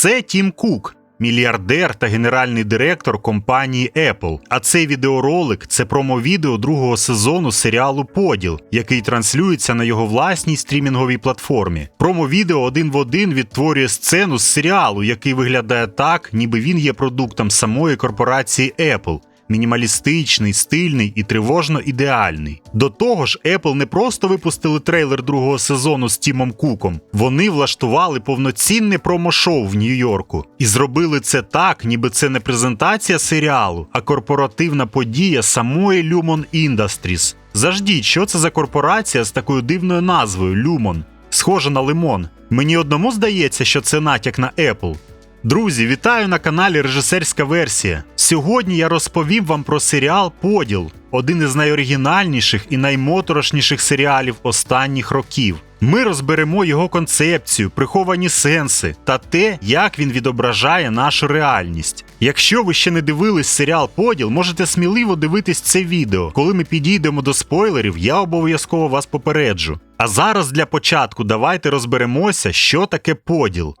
Це Тім Кук, мільярдер та генеральний директор компанії Apple. А цей відеоролик це промо-відео другого сезону серіалу Поділ, який транслюється на його власній стрімінговій платформі. Промо-відео один в один відтворює сцену з серіалу, який виглядає так, ніби він є продуктом самої корпорації Apple мінімалістичний, стильний і тривожно ідеальний. До того ж, Apple не просто випустили трейлер другого сезону з Тімом Куком, вони влаштували повноцінне промо-шоу в Нью-Йорку і зробили це так, ніби це не презентація серіалу, а корпоративна подія самої Lumon Industries. Заждіть, що це за корпорація з такою дивною назвою Lumon? Схоже на лимон. Мені одному здається, що це натяк на Apple. Друзі, вітаю на каналі Режисерська версія. Сьогодні я розповім вам про серіал Поділ, один із найоригінальніших і наймоторошніших серіалів останніх років. Ми розберемо його концепцію, приховані сенси та те, як він відображає нашу реальність. Якщо ви ще не дивились серіал Поділ, можете сміливо дивитись це відео. Коли ми підійдемо до спойлерів, я обов'язково вас попереджу. А зараз для початку давайте розберемося, що таке поділ.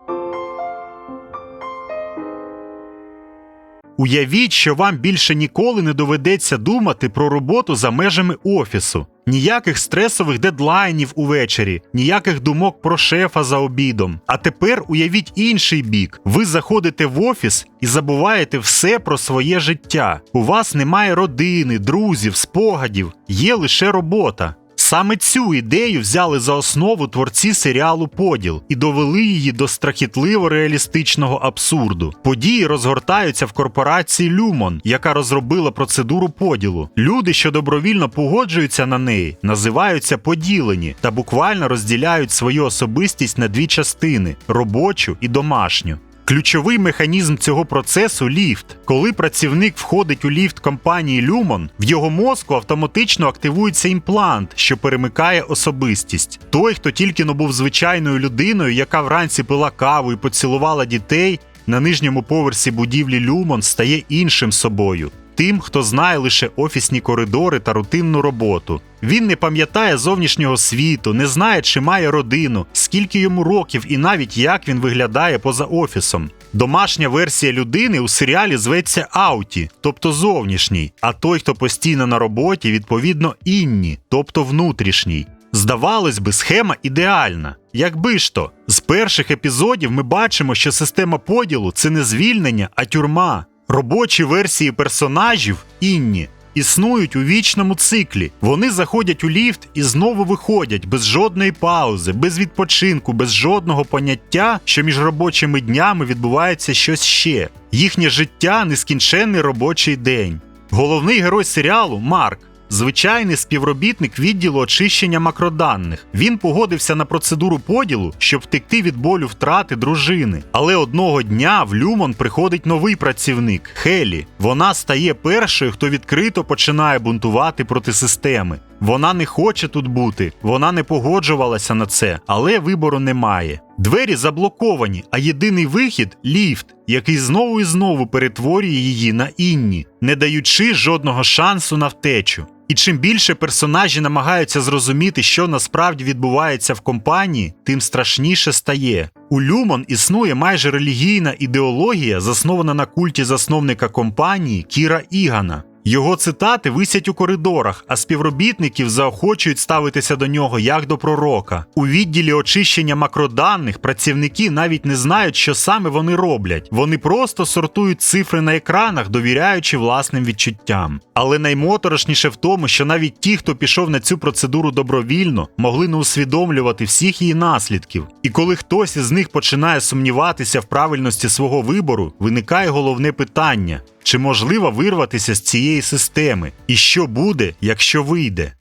Уявіть, що вам більше ніколи не доведеться думати про роботу за межами офісу. Ніяких стресових дедлайнів увечері, ніяких думок про шефа за обідом. А тепер уявіть інший бік: ви заходите в офіс і забуваєте все про своє життя. У вас немає родини, друзів, спогадів, є лише робота. Саме цю ідею взяли за основу творці серіалу Поділ і довели її до страхітливо реалістичного абсурду. Події розгортаються в корпорації Люмон, яка розробила процедуру поділу. Люди, що добровільно погоджуються на неї, називаються поділені та буквально розділяють свою особистість на дві частини робочу і домашню. Ключовий механізм цього процесу ліфт. Коли працівник входить у ліфт компанії Люмон, в його мозку автоматично активується імплант, що перемикає особистість. Той, хто тільки но був звичайною людиною, яка вранці пила каву і поцілувала дітей, на нижньому поверсі будівлі Люмон стає іншим собою тим, хто знає лише офісні коридори та рутинну роботу. Він не пам'ятає зовнішнього світу, не знає, чи має родину, скільки йому років і навіть як він виглядає поза офісом. Домашня версія людини у серіалі зветься Ауті, тобто зовнішній, а той, хто постійно на роботі, відповідно інні, тобто внутрішній. Здавалось би, схема ідеальна. Якби ж то, з перших епізодів ми бачимо, що система поділу це не звільнення, а тюрма. Робочі версії персонажів інні існують у вічному циклі. Вони заходять у ліфт і знову виходять без жодної паузи, без відпочинку, без жодного поняття, що між робочими днями відбувається щось ще. Їхнє життя нескінченний робочий день. Головний герой серіалу Марк звичайний співробітник відділу очищення макроданних. Він погодився на процедуру поділу, щоб втекти від болю втрати дружини. Але одного дня в Люмон приходить новий працівник Хелі. Вона стає першою, хто відкрито починає бунтувати проти системи. Вона не хоче тут бути, вона не погоджувалася на це, але вибору немає. Двері заблоковані, а єдиний вихід ліфт, який знову і знову перетворює її на інні, не даючи жодного шансу на втечу. І чим більше персонажі намагаються зрозуміти, що насправді відбувається в компанії, тим страшніше стає. У Люмон існує майже релігійна ідеологія, заснована на культі засновника компанії Кіра Ігана. Його цитати висять у коридорах, а співробітників заохочують ставитися до нього як до пророка. У відділі очищення макроданних працівники навіть не знають, що саме вони роблять. Вони просто сортують цифри на екранах, довіряючи власним відчуттям. Але наймоторошніше в тому, що навіть ті, хто пішов на цю процедуру добровільно, могли не усвідомлювати всіх її наслідків. І коли хтось із них починає сумніватися в правильності свого вибору, виникає головне питання. Чи можливо вирватися з цієї системи? І що буде, якщо вийде?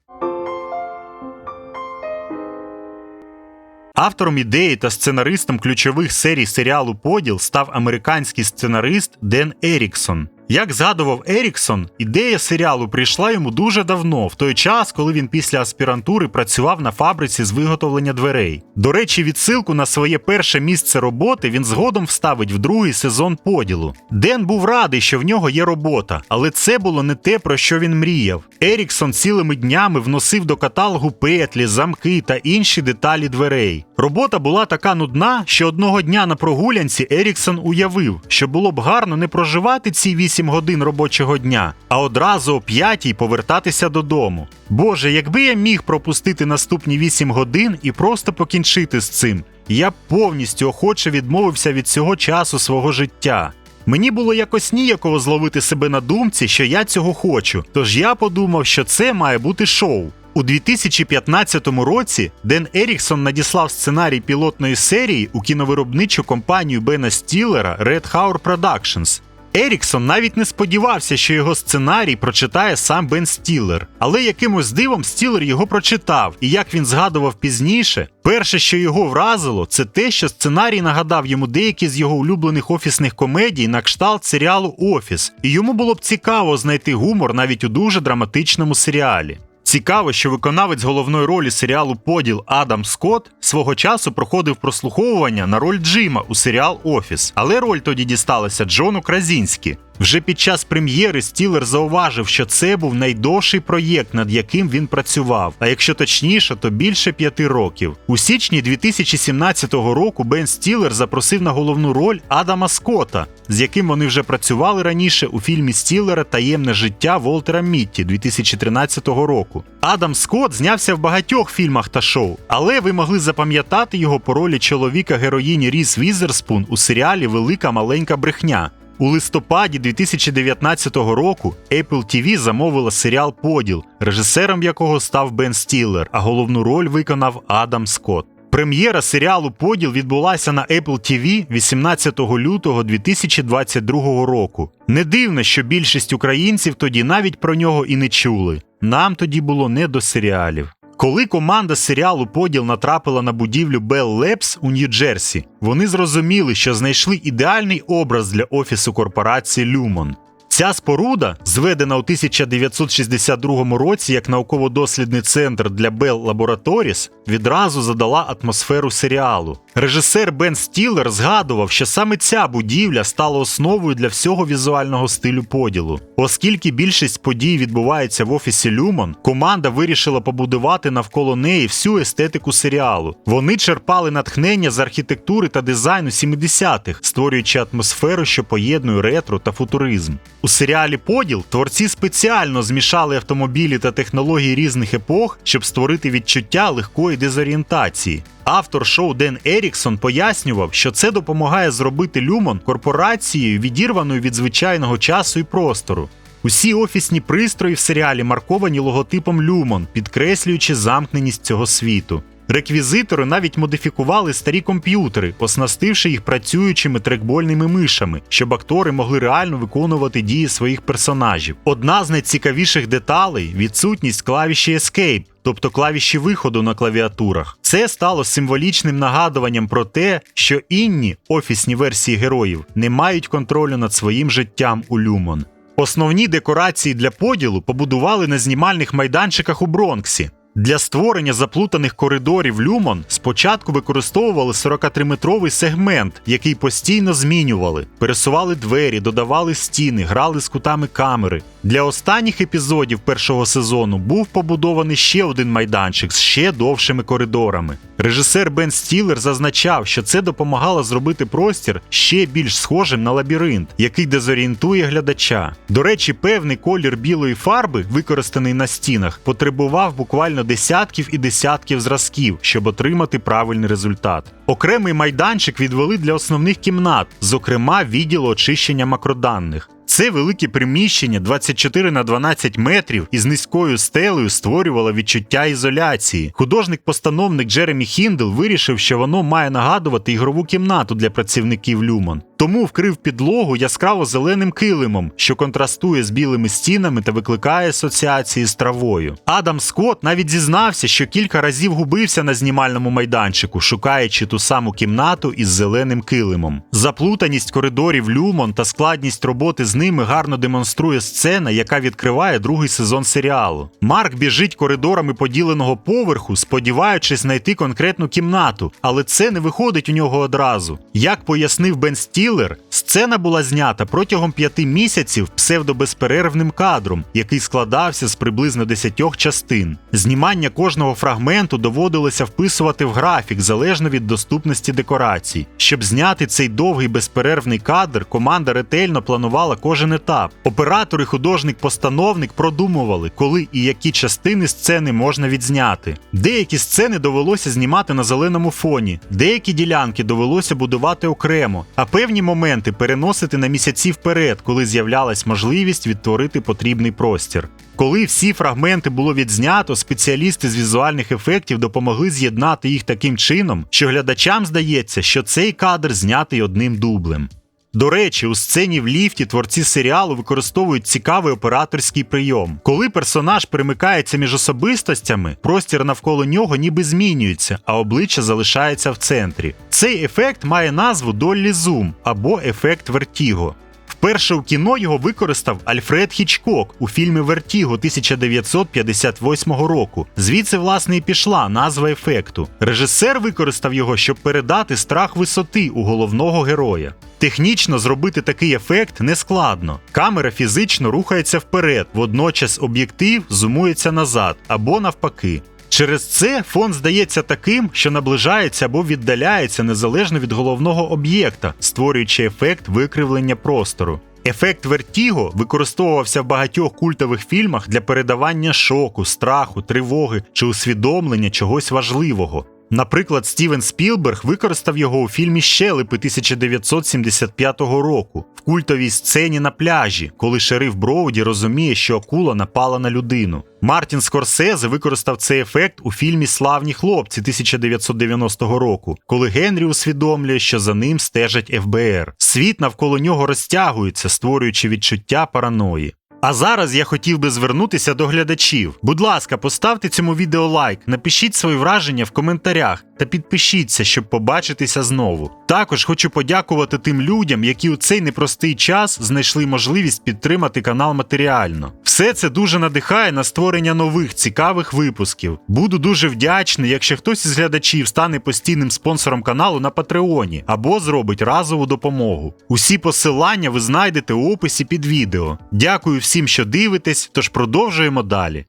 Автором ідеї та сценаристом ключових серій серіалу Поділ став американський сценарист Ден Еріксон. Як згадував Еріксон, ідея серіалу прийшла йому дуже давно, в той час, коли він після аспірантури працював на фабриці з виготовлення дверей. До речі, відсилку на своє перше місце роботи він згодом вставить в другий сезон поділу. Ден був радий, що в нього є робота, але це було не те, про що він мріяв. Еріксон цілими днями вносив до каталогу петлі, замки та інші деталі дверей. Робота була така нудна, що одного дня на прогулянці Еріксон уявив, що було б гарно не проживати ці 8 годин робочого дня, а одразу о 5 повертатися додому. Боже, якби я міг пропустити наступні 8 годин і просто покінчити з цим, я б повністю охоче відмовився від цього часу свого життя. Мені було якось ніяково зловити себе на думці, що я цього хочу, тож я подумав, що це має бути шоу. У 2015 році Ден Еріксон надіслав сценарій пілотної серії у кіновиробничу компанію Бена Стілера Red Hour Productions. Еріксон навіть не сподівався, що його сценарій прочитає сам Бен Стілер, але якимось дивом Стілер його прочитав, і як він згадував пізніше, перше, що його вразило, це те, що сценарій нагадав йому деякі з його улюблених офісних комедій на кшталт серіалу Офіс, і йому було б цікаво знайти гумор навіть у дуже драматичному серіалі. Цікаво, що виконавець головної ролі серіалу Поділ Адам Скотт свого часу проходив прослуховування на роль Джима у серіал Офіс, але роль тоді дісталася Джону Кразінські. Вже під час прем'єри Стілер зауважив, що це був найдовший проєкт, над яким він працював. А якщо точніше, то більше п'яти років. У січні 2017 року Бен Стілер запросив на головну роль Адама Скотта, з яким вони вже працювали раніше у фільмі Стілера Таємне життя Волтера Мітті 2013 року. Адам Скотт знявся в багатьох фільмах та шоу, але ви могли запам'ятати його по ролі чоловіка героїні Ріс Візерспун у серіалі Велика маленька брехня. У листопаді 2019 року Apple TV замовила серіал Поділ, режисером якого став Бен Стіллер, а головну роль виконав Адам Скотт. Прем'єра серіалу Поділ відбулася на Apple TV 18 лютого 2022 року. Не дивно, що більшість українців тоді навіть про нього і не чули. Нам тоді було не до серіалів. Коли команда серіалу Поділ натрапила на будівлю Bell Labs у Нью-Джерсі, вони зрозуміли, що знайшли ідеальний образ для офісу корпорації Lumon. Ця споруда, зведена у 1962 році як науково-дослідний центр для Bell Laboratories, відразу задала атмосферу серіалу. Режисер Бен Стілер згадував, що саме ця будівля стала основою для всього візуального стилю поділу. Оскільки більшість подій відбувається в офісі Люмон, команда вирішила побудувати навколо неї всю естетику серіалу. Вони черпали натхнення з архітектури та дизайну 70-х, створюючи атмосферу, що поєднує ретро та футуризм. У серіалі Поділ творці спеціально змішали автомобілі та технології різних епох, щоб створити відчуття легкої дезорієнтації. Автор шоу Ден Еріксон пояснював, що це допомагає зробити Люмон корпорацією, відірваною від звичайного часу і простору. Усі офісні пристрої в серіалі марковані логотипом Люмон, підкреслюючи замкненість цього світу. Реквізитори навіть модифікували старі комп'ютери, оснастивши їх працюючими трекбольними мишами, щоб актори могли реально виконувати дії своїх персонажів. Одна з найцікавіших деталей відсутність клавіші Escape, тобто клавіші виходу на клавіатурах. Це стало символічним нагадуванням про те, що інні офісні версії героїв не мають контролю над своїм життям у Люмон. Основні декорації для поділу побудували на знімальних майданчиках у Бронксі. Для створення заплутаних коридорів Люмон спочатку використовували 43-метровий сегмент, який постійно змінювали, пересували двері, додавали стіни, грали з кутами камери. Для останніх епізодів першого сезону був побудований ще один майданчик з ще довшими коридорами. Режисер Бен Стілер зазначав, що це допомагало зробити простір ще більш схожим на лабіринт, який дезорієнтує глядача. До речі, певний колір білої фарби, використаний на стінах, потребував буквально десятків і десятків зразків, щоб отримати правильний результат. Окремий майданчик відвели для основних кімнат, зокрема відділу очищення макроданних. Це велике приміщення 24 на 12 метрів із низькою стелею створювало відчуття ізоляції. Художник-постановник Джеремі Хіндл вирішив, що воно має нагадувати ігрову кімнату для працівників Люмон. Тому вкрив підлогу яскраво зеленим килимом, що контрастує з білими стінами та викликає асоціації з травою. Адам Скотт навіть зізнався, що кілька разів губився на знімальному майданчику, шукаючи ту саму кімнату із зеленим килимом. Заплутаність коридорів Люмон та складність роботи з ними гарно демонструє сцена, яка відкриває другий сезон серіалу. Марк біжить коридорами поділеного поверху, сподіваючись знайти конкретну кімнату, але це не виходить у нього одразу. Як пояснив Бен Стілер, сцена була знята протягом п'яти місяців псевдобезперервним кадром, який складався з приблизно десятьох частин. Знімання кожного фрагменту доводилося вписувати в графік залежно від доступності декорацій. Щоб зняти цей довгий безперервний кадр, команда ретельно планувала кожен етап. Оператор і художник-постановник продумували, коли і які частини сцени можна відзняти. Деякі сцени довелося знімати на зеленому фоні, деякі ділянки довелося будувати окремо, а певні моменти переносити на місяці вперед, коли з'являлась можливість відтворити потрібний простір. Коли всі фрагменти було відзнято, спеціалісти з візуальних ефектів допомогли з'єднати їх таким чином, що глядачам здається, що цей кадр знятий одним дублем. До речі, у сцені в ліфті творці серіалу використовують цікавий операторський прийом. Коли персонаж перемикається між особистостями, простір навколо нього ніби змінюється, а обличчя залишається в центрі. Цей ефект має назву Доллі Зум або ефект Вертіго. Вперше у кіно його використав Альфред Хічкок у фільмі Вертіго 1958 року. Звідси, власне, і пішла назва ефекту. Режисер використав його, щоб передати страх висоти у головного героя. Технічно зробити такий ефект нескладно. Камера фізично рухається вперед, водночас об'єктив зумується назад або навпаки. Через це фон здається таким, що наближається або віддаляється незалежно від головного об'єкта, створюючи ефект викривлення простору. Ефект Вертіго використовувався в багатьох культових фільмах для передавання шоку, страху, тривоги чи усвідомлення чогось важливого. Наприклад, Стівен Спілберг використав його у фільмі Щелепи 1975 року в культовій сцені на пляжі, коли шериф Броуді розуміє, що акула напала на людину. Мартін Скорсезе використав цей ефект у фільмі Славні хлопці 1990 року, коли Генрі усвідомлює, що за ним стежать ФБР. Світ навколо нього розтягується, створюючи відчуття параної. А зараз я хотів би звернутися до глядачів. Будь ласка, поставте цьому відео лайк, напишіть свої враження в коментарях та підпишіться, щоб побачитися знову. Також хочу подякувати тим людям, які у цей непростий час знайшли можливість підтримати канал матеріально. Все це дуже надихає на створення нових цікавих випусків. Буду дуже вдячний, якщо хтось із глядачів стане постійним спонсором каналу на Патреоні або зробить разову допомогу. Усі посилання ви знайдете у описі під відео. Дякую всім, що дивитесь, тож продовжуємо далі.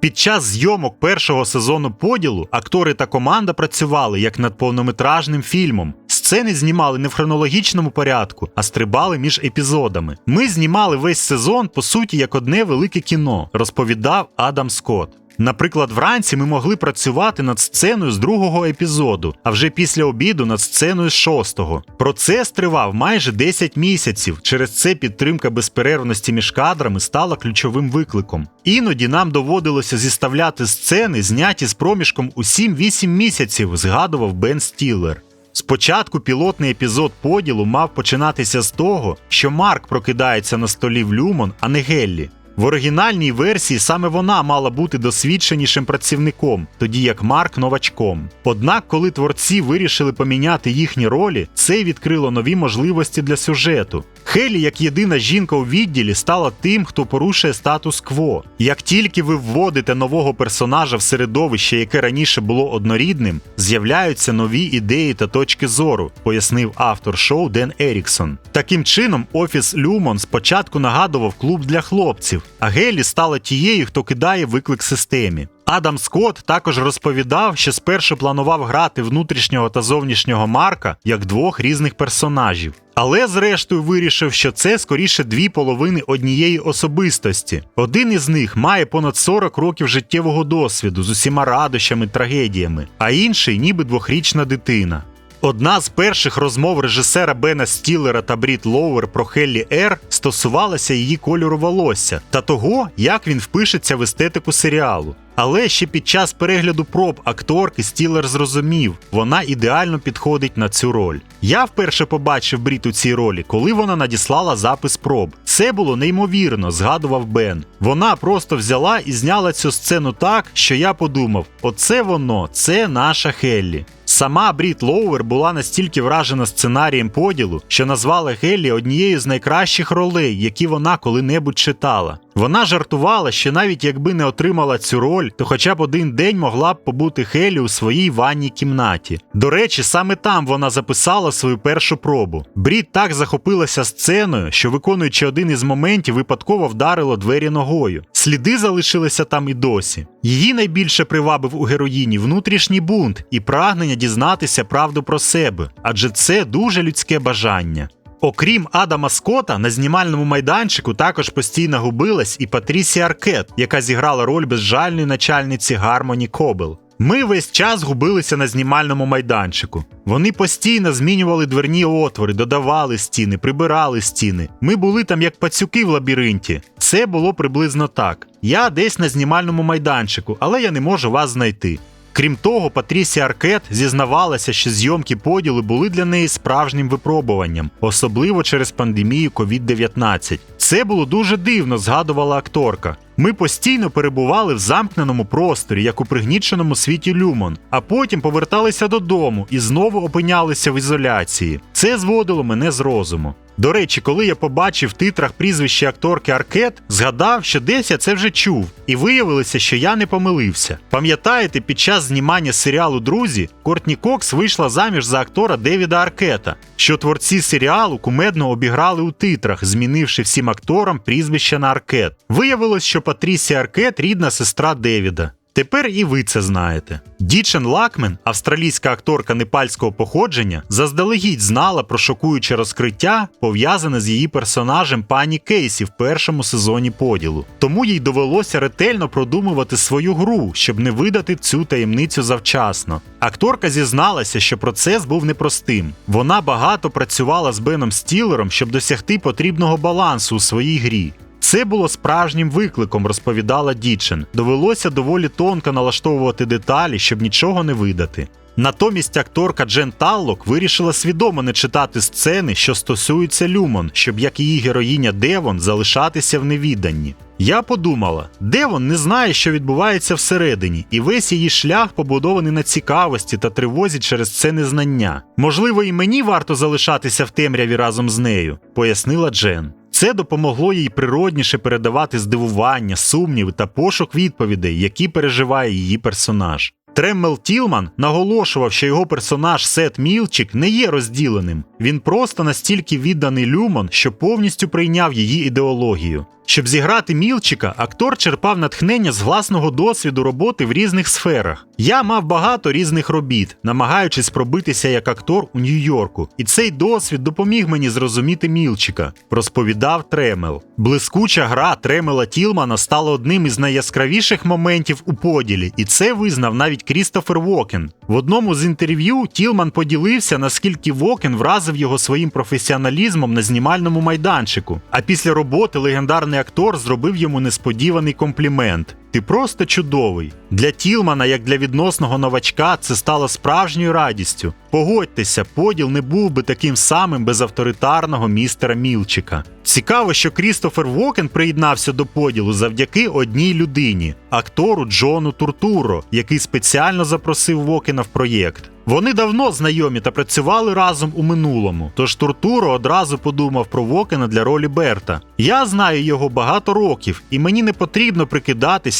Під час зйомок першого сезону поділу актори та команда працювали як над повнометражним фільмом. Сцени знімали не в хронологічному порядку, а стрибали між епізодами. Ми знімали весь сезон, по суті, як одне велике кіно, розповідав Адам Скотт. Наприклад, вранці ми могли працювати над сценою з другого епізоду, а вже після обіду над сценою з шостого. Процес тривав майже 10 місяців. Через це підтримка безперервності між кадрами стала ключовим викликом. Іноді нам доводилося зіставляти сцени, зняті з проміжком у 7-8 місяців, згадував Бен Стіллер. Спочатку пілотний епізод поділу мав починатися з того, що Марк прокидається на столі в Люмон, а не Геллі. В оригінальній версії саме вона мала бути досвідченішим працівником, тоді як Марк новачком. Однак, коли творці вирішили поміняти їхні ролі, це відкрило нові можливості для сюжету. Хелі, як єдина жінка у відділі, стала тим, хто порушує статус-кво. Як тільки ви вводите нового персонажа в середовище, яке раніше було однорідним, з'являються нові ідеї та точки зору, пояснив автор шоу Ден Еріксон. Таким чином, офіс Люмон спочатку нагадував клуб для хлопців, а Гелі стала тією, хто кидає виклик системі. Адам Скотт також розповідав, що спершу планував грати внутрішнього та зовнішнього Марка як двох різних персонажів. Але зрештою вирішив, що це скоріше дві половини однієї особистості. Один із них має понад 40 років життєвого досвіду з усіма радощами, трагедіями, а інший ніби двохрічна дитина. Одна з перших розмов режисера Бена Стілера та Брід Лоуер про Хеллі Ер стосувалася її кольору волосся та того, як він впишеться в естетику серіалу. Але ще під час перегляду проб акторки Стілер зрозумів, вона ідеально підходить на цю роль. Я вперше побачив Брід у цій ролі, коли вона надіслала запис проб. Це було неймовірно, згадував Бен. Вона просто взяла і зняла цю сцену так, що я подумав: оце воно, це наша Хеллі. Сама Брід Лоуер була настільки вражена сценарієм поділу, що назвала Хеллі однією з найкращих ролей, які вона коли-небудь читала. Вона жартувала, що навіть якби не отримала цю роль, то хоча б один день могла б побути Хеллі у своїй ванній кімнаті. До речі, саме там вона записала свою першу пробу. Брід так захопилася сценою, що, виконуючи один із моментів, випадково вдарило двері ногою. Сліди залишилися там і досі. Її найбільше привабив у героїні внутрішній бунт і прагнення дізнатися правду про себе, адже це дуже людське бажання. Окрім Адама Скотта, на знімальному майданчику також постійно губилась і Патрісія Аркет, яка зіграла роль безжальної начальниці Гармоні Кобел. Ми весь час губилися на знімальному майданчику. Вони постійно змінювали дверні отвори, додавали стіни, прибирали стіни. Ми були там як пацюки в лабіринті. Це було приблизно так. Я десь на знімальному майданчику, але я не можу вас знайти. Крім того, Патрісія Аркет зізнавалася, що зйомки поділу були для неї справжнім випробуванням, особливо через пандемію COVID-19. Це було дуже дивно, згадувала акторка. Ми постійно перебували в замкненому просторі, як у пригніченому світі Люмон, а потім поверталися додому і знову опинялися в ізоляції. Це зводило мене з розуму. До речі, коли я побачив в титрах прізвище акторки Аркет, згадав, що десь я це вже чув, і виявилося, що я не помилився. Пам'ятаєте, під час знімання серіалу Друзі Кортні Кокс вийшла заміж за актора Девіда Аркета, що творці серіалу кумедно обіграли у титрах, змінивши всім акторам прізвище на Аркет. Виявилось, що Патрісія Аркет рідна сестра Девіда. Тепер і ви це знаєте. Дічен Лакмен, австралійська акторка непальського походження, заздалегідь знала про шокуюче розкриття, пов'язане з її персонажем пані Кейсі в першому сезоні поділу. Тому їй довелося ретельно продумувати свою гру, щоб не видати цю таємницю завчасно. Акторка зізналася, що процес був непростим. Вона багато працювала з Беном Стілером, щоб досягти потрібного балансу у своїй грі. Це було справжнім викликом, розповідала Дічен. Довелося доволі тонко налаштовувати деталі, щоб нічого не видати. Натомість акторка Джен Таллок вирішила свідомо не читати сцени, що стосуються Люмон, щоб як її героїня Девон залишатися в невіданні. Я подумала, Девон не знає, що відбувається всередині, і весь її шлях побудований на цікавості та тривозі через це незнання. Можливо, і мені варто залишатися в темряві разом з нею, пояснила Джен. Це допомогло їй природніше передавати здивування, сумніви та пошук відповідей, які переживає її персонаж. Треммел Тілман наголошував, що його персонаж Сет Мілчик не є розділеним. Він просто настільки відданий Люмон, що повністю прийняв її ідеологію. Щоб зіграти Мілчика, актор черпав натхнення з власного досвіду роботи в різних сферах. Я мав багато різних робіт, намагаючись пробитися як актор у Нью-Йорку, і цей досвід допоміг мені зрозуміти Мілчика, розповідав Тремел. Блискуча гра Тремела Тілмана стала одним із найяскравіших моментів у поділі, і це визнав навіть Крістофер Вокен. В одному з інтерв'ю Тілман поділився, наскільки Вокен вразив його своїм професіоналізмом на знімальному майданчику. А після роботи легендарний актор зробив йому несподіваний комплімент. Ти просто чудовий. Для Тілмана, як для відносного новачка, це стало справжньою радістю. Погодьтеся, поділ не був би таким самим без авторитарного містера Мілчика. Цікаво, що Крістофер Вокен приєднався до поділу завдяки одній людині актору Джону Туртуро, який спеціально запросив Вокена в проєкт. Вони давно знайомі та працювали разом у минулому, тож Туртуро одразу подумав про Вокена для ролі Берта. Я знаю його багато років, і мені не потрібно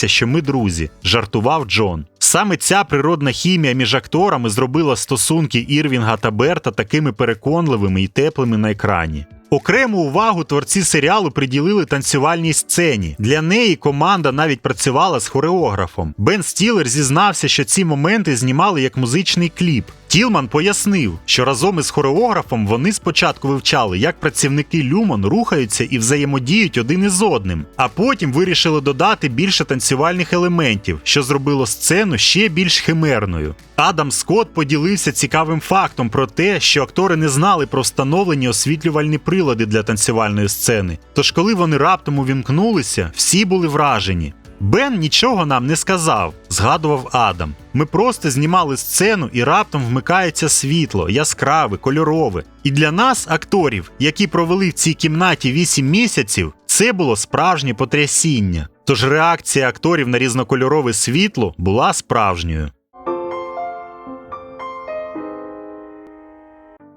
прикидатися, що ми друзі, жартував Джон. Саме ця природна хімія між акторами зробила стосунки Ірвінга та Берта такими переконливими і теплими на екрані. Окрему увагу творці серіалу приділили танцювальній сцені. Для неї команда навіть працювала з хореографом. Бен Стілер зізнався, що ці моменти знімали як музичний кліп. Тілман пояснив, що разом із хореографом вони спочатку вивчали, як працівники Люмон рухаються і взаємодіють один із одним, а потім вирішили додати більше танцювальних елементів, що зробило сцену ще більш химерною. Адам Скотт поділився цікавим фактом про те, що актори не знали про встановлені освітлювальні прилади для танцювальної сцени. Тож, коли вони раптом увімкнулися, всі були вражені. Бен нічого нам не сказав, згадував Адам. Ми просто знімали сцену і раптом вмикається світло, яскраве, кольорове. І для нас, акторів, які провели в цій кімнаті 8 місяців, це було справжнє потрясіння. Тож реакція акторів на різнокольорове світло була справжньою.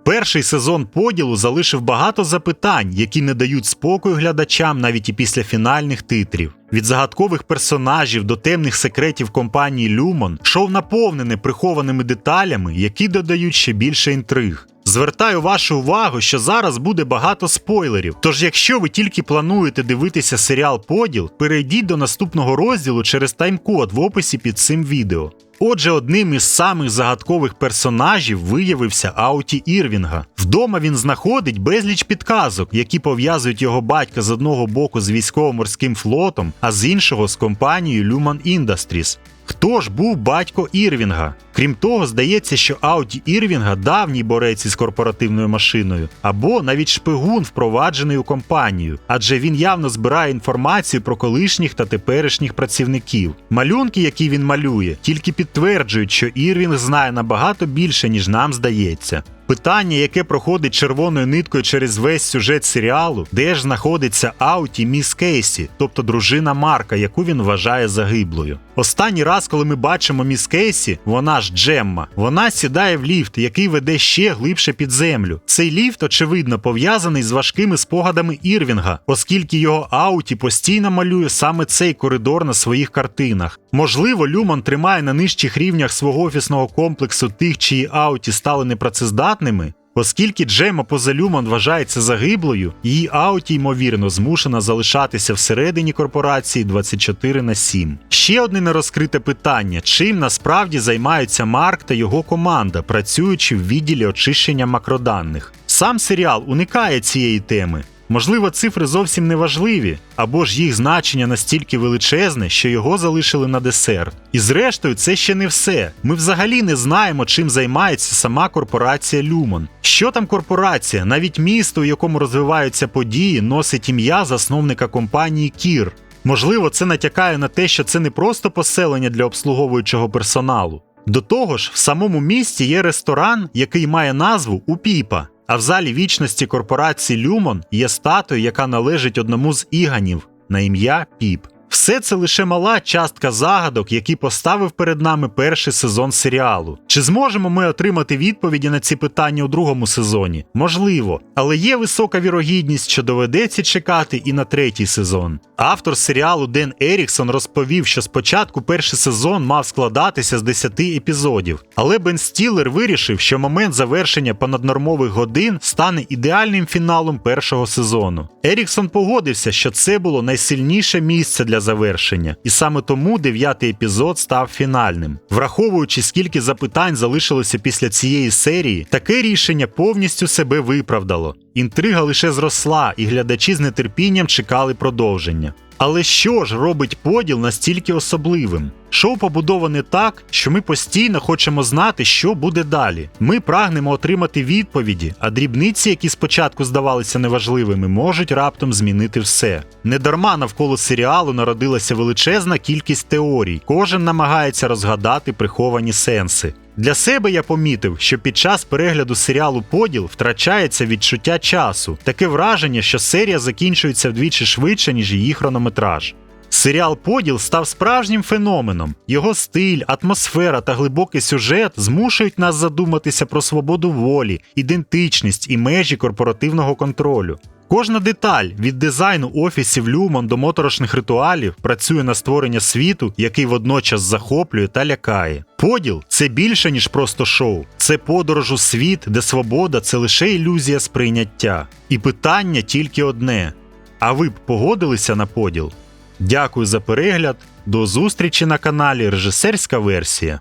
Перший сезон поділу залишив багато запитань, які не дають спокою глядачам навіть і після фінальних титрів. Від загадкових персонажів до темних секретів компанії Люмон шоу наповнене прихованими деталями, які додають ще більше інтриг. Звертаю вашу увагу, що зараз буде багато спойлерів. Тож, якщо ви тільки плануєте дивитися серіал Поділ, перейдіть до наступного розділу через тайм-код в описі під цим відео. Отже, одним із самих загадкових персонажів виявився Ауті Ірвінга. Вдома він знаходить безліч підказок, які пов'язують його батька з одного боку з військово-морським флотом, а з іншого з компанією Luman Industries. Хто ж був батько Ірвінга? Крім того, здається, що Ауті Ірвінга давній борець із корпоративною машиною, або навіть шпигун, впроваджений у компанію, адже він явно збирає інформацію про колишніх та теперішніх працівників. Малюнки, які він малює, тільки підтверджують, що Ірвінг знає набагато більше, ніж нам здається. Питання, яке проходить червоною ниткою через весь сюжет серіалу, де ж знаходиться Ауті Міс Кейсі, тобто дружина Марка, яку він вважає загиблою. Останній раз, коли ми бачимо міс Кейсі, вона ж Джемма, вона сідає в ліфт, який веде ще глибше під землю. Цей ліфт, очевидно, пов'язаний з важкими спогадами Ірвінга, оскільки його Ауті постійно малює саме цей коридор на своїх картинах. Можливо, Люмон тримає на нижчих рівнях свого офісного комплексу тих, чиї Ауті стали непрацездатними. Оскільки Джема поза Люмон вважається загиблою, її ауті, ймовірно, змушена залишатися всередині корпорації 24 на 7. Ще одне нерозкрите питання: чим насправді займаються Марк та його команда, працюючи в відділі очищення макроданних. Сам серіал уникає цієї теми. Можливо, цифри зовсім не важливі, або ж їх значення настільки величезне, що його залишили на десерт. І зрештою, це ще не все. Ми взагалі не знаємо, чим займається сама корпорація Люмон. Що там корпорація? Навіть місто, у якому розвиваються події, носить ім'я засновника компанії Кір. Можливо, це натякає на те, що це не просто поселення для обслуговуючого персоналу. До того ж, в самому місті є ресторан, який має назву Упіпа. А в залі вічності корпорації Люмон є статуя, яка належить одному з іганів на ім'я Піп. Все це лише мала частка загадок, які поставив перед нами перший сезон серіалу. Чи зможемо ми отримати відповіді на ці питання у другому сезоні? Можливо, але є висока вірогідність, що доведеться чекати і на третій сезон. Автор серіалу Ден Еріксон розповів, що спочатку перший сезон мав складатися з 10 епізодів, але Бен Стілер вирішив, що момент завершення понаднормових годин стане ідеальним фіналом першого сезону. Еріксон погодився, що це було найсильніше місце для завершення, і саме тому дев'ятий епізод став фінальним. Враховуючи, скільки запитань залишилося після цієї серії, таке рішення повністю себе виправдало. Інтрига лише зросла, і глядачі з нетерпінням чекали продовження. Але що ж робить поділ настільки особливим? Шоу побудоване так, що ми постійно хочемо знати, що буде далі. Ми прагнемо отримати відповіді, а дрібниці, які спочатку здавалися неважливими, можуть раптом змінити все. Недарма навколо серіалу народилася величезна кількість теорій. Кожен намагається розгадати приховані сенси. Для себе я помітив, що під час перегляду серіалу Поділ втрачається відчуття часу, таке враження, що серія закінчується вдвічі швидше, ніж її хронометраж. Серіал Поділ став справжнім феноменом. Його стиль, атмосфера та глибокий сюжет змушують нас задуматися про свободу волі, ідентичність і межі корпоративного контролю. Кожна деталь від дизайну офісів Люмон до моторошних ритуалів працює на створення світу, який водночас захоплює та лякає. Поділ це більше, ніж просто шоу. Це подорож у світ, де свобода це лише ілюзія сприйняття. І питання тільки одне: а ви б погодилися на поділ? Дякую за перегляд. До зустрічі на каналі Режисерська версія.